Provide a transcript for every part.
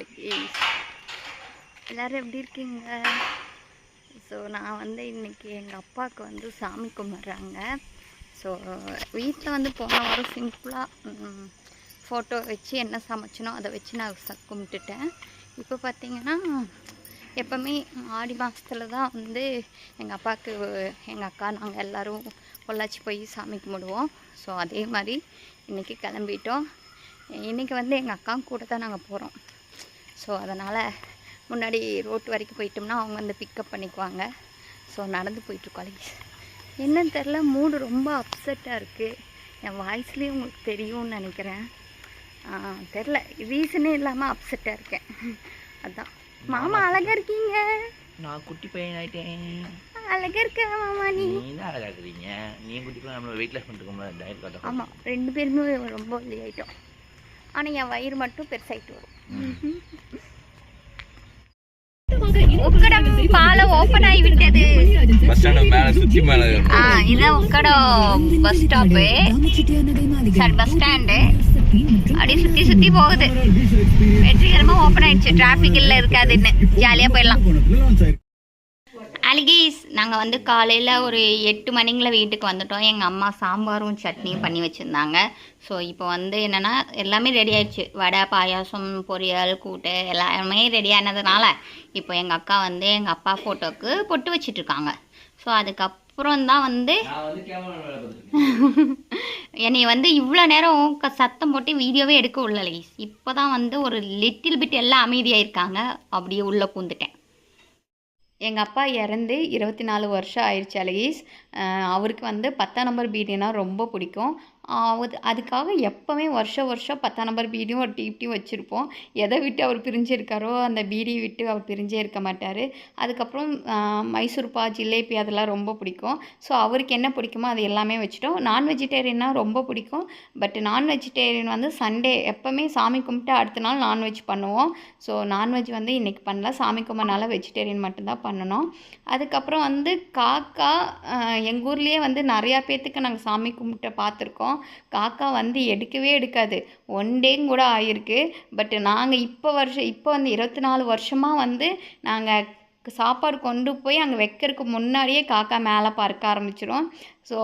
அழகேஷ் எல்லோரும் எப்படி இருக்கீங்க? ஸோ நான் வந்து இன்றைக்கி எங்கள் அப்பாவுக்கு வந்து சாமி கும்பிட்றாங்க. ஸோ வீட்டில் வந்து போன வாரம் சிம்பிளாக ஃபோட்டோ வச்சு என்ன சமைச்சனோ அதை வச்சு நான் கும்பிட்டுட்டேன். இப்போ பார்த்தீங்கன்னா எப்போவுமே ஆடி மாதத்துல தான் வந்து எங்கள் அப்பாவுக்கு எங்கள் அக்கா நாங்கள் எல்லோரும் பொள்ளாச்சி போய் சாமி கும்பிடுவோம். ஸோ அதே மாதிரி இன்றைக்கி கிளம்பிட்டோம். இன்றைக்கி வந்து எங்கள் அக்கா கூட தான் நாங்கள் போகிறோம் ஸோ அதனால் முன்னாடி ரோட்டு வரைக்கும் போயிட்டோம்னா அவங்க வந்து பிக்கப் பண்ணிக்குவாங்க. ஸோ நடந்து போயிட்டுருக்கோம் அலைஸ் என்னன்னு தெரில மூடு ரொம்ப அப்செட்டாக இருக்குது என் வாய்ஸ்லேயே உங்களுக்கு தெரியும்னு நினைக்கிறேன். தெரில ரீசனே இல்லாமல் அப்செட்டாக இருக்கேன். அதான். மாமா அழகா இருக்கீங்க. நான் குட்டி பையன் ஆயிட்டேன் அழகா இருக்க மாமா நீ? தான் அழகா இருக்கிறீங்க. நீ குட்டி பையன்? நம்மள வெயிட் லாஸ் பண்ணிருக்கோம்ல டயட் ஆமாம் ரெண்டு பேருமே ரொம்ப ஒல்லி ஆயிட்டோம். ஆனால் என் வயிறு மட்டும் பெருசாயிட்டு வரும். உக்கடம் பாலம் ஓப்பன் ஆகி விட்டது. பஸ் ஸ்டாண்ட் மேல சுத்தி மேல ஆ இதான் Ukkadam bus stop sorry bus stand அப்படியே சுற்றி சுற்றி போகுது. வெற்றிகரமாக ஓப்பன் ஆயிடுச்சு. டிராஃபிக் இல்லை இருக்காதுன்னு. ஜாலியாக போயிடலாம். அலிகேஸ் நாங்கள் வந்து காலையில் ஒரு எட்டு மணிங்கில் வீட்டுக்கு வந்துட்டோம். எங்கள் அம்மா சாம்பாரும் சட்னியும் பண்ணி வச்சுருந்தாங்க. ஸோ இப்போ வந்து என்னென்னா எல்லாமே ரெடி ஆயிடுச்சு. வடை பாயாசம் பொரியல் கூட்டு எல்லாமே ரெடி ஆனதுனால இப்போ எங்கள் அக்கா வந்து எங்கள் அப்பா ஃபோட்டோவுக்கு பொட்டு வச்சிட்ருக்காங்க. ஸோ அதுக்கப்புறம் தான் வந்து என்னை வந்து இவ்வளோ நேரம் க- சத்தம் போட்டு வீடியோவே எடுக்க உள்ள இப்போ தான் வந்து ஒரு லிட்டில் பிட் எல்லாம் அமைதியாக இருக்காங்க அப்படியே உள்ளே பூந்துட்டேன். எங்கள் அப்பா இறந்து இருபத்தி நாலு வருஷம் ஆயிடுச்சு அழகீஸ் அவருக்கு வந்து பத்தாம் நம்பர் பீடினா ரொம்ப பிடிக்கும். அது அதுக்காக எப்போவுமே வருஷம் வருஷம் பத்தாம் நம்பர் பீடியும் ஒரு டீப்டியும் வச்சுருப்போம். எதை விட்டு அவர் பிரிஞ்சிருக்காரோ அந்த பீடியை விட்டு அவர் பிரிஞ்சே இருக்க மாட்டார். அதுக்கப்புறம் மைசூர்பா ஜிலேபி அதெல்லாம் ரொம்ப பிடிக்கும். ஸோ அவருக்கு என்ன பிடிக்குமோ அது எல்லாமே வச்சுட்டோம். நான் வெஜிடேரியன்னா ரொம்ப பிடிக்கும். பட் நான் வெஜிடேரியன் வந்து சண்டே எப்போவுமே சாமி கும்பிட்டு அடுத்த நாள் நான்வெஜ் பண்ணுவோம். ஸோ நான்வெஜ் வந்து இன்றைக்கி பண்ணல. சாமி கும்பிட்னால வெஜிடேரியன் மட்டும்தான் பண்ணணும். அதுக்கப்புறம் வந்து காக்கா எங்கள் ஊர்லேயே வந்து நிறையா பேர்த்துக்கு நாங்கள் சாமி கும்பிட்டு பார்த்துருக்கோம். காக்கா வந்து எடுக்கவே எடுக்காது. ஒன் டேங் கூட ஆயிருக்கு. பட் நாங்கள் இப்போ வருஷம் இப்போ வந்து இருபத்தி நாலு வருஷமாக வந்து நாங்கள் சாப்பாடு கொண்டு போய் அங்கே வைக்கிறதுக்கு முன்னாடியே காக்கா மேலே பறக்க ஆரம்பிச்சிடும் ஸோ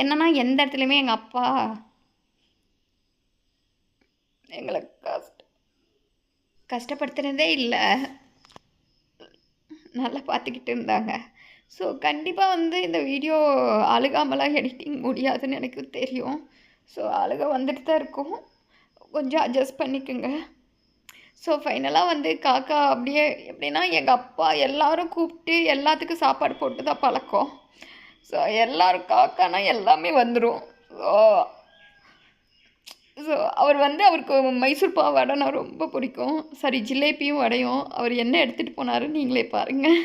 என்னன்னா எந்த இடத்துலையுமே எங்கள் அப்பா எங்களை கஷ்ட கஷ்டப்படுத்துனதே இல்லை. நல்லா பார்த்துக்கிட்டு இருந்தாங்க. ஸோ கண்டிப்பாக வந்து இந்த வீடியோ அழுகாமலாம் எடிட்டிங் முடியாதுன்னு எனக்கு தெரியும். ஸோ அழுக வந்துட்டு தான் இருக்கும். கொஞ்சம் அட்ஜஸ்ட் பண்ணிக்கோங்க. ஸோ ஃபைனலாக வந்து காக்கா அப்படியே எப்படின்னா எங்கள் அப்பா எல்லோரும் கூப்பிட்டு எல்லாத்துக்கும் சாப்பாடு போட்டு தான் பழக்கம். ஸோ எல்லோரும் காக்கானா எல்லாமே வந்துடும் ஸோ ஸோ அவர் வந்து அவருக்கு மைசூர் பாவாடைனா ரொம்ப பிடிக்கும். சாரி ஜிலேபியும் வடையும். அவர் என்ன எடுத்துகிட்டு போனாருன்னு நீங்களே பாருங்கள்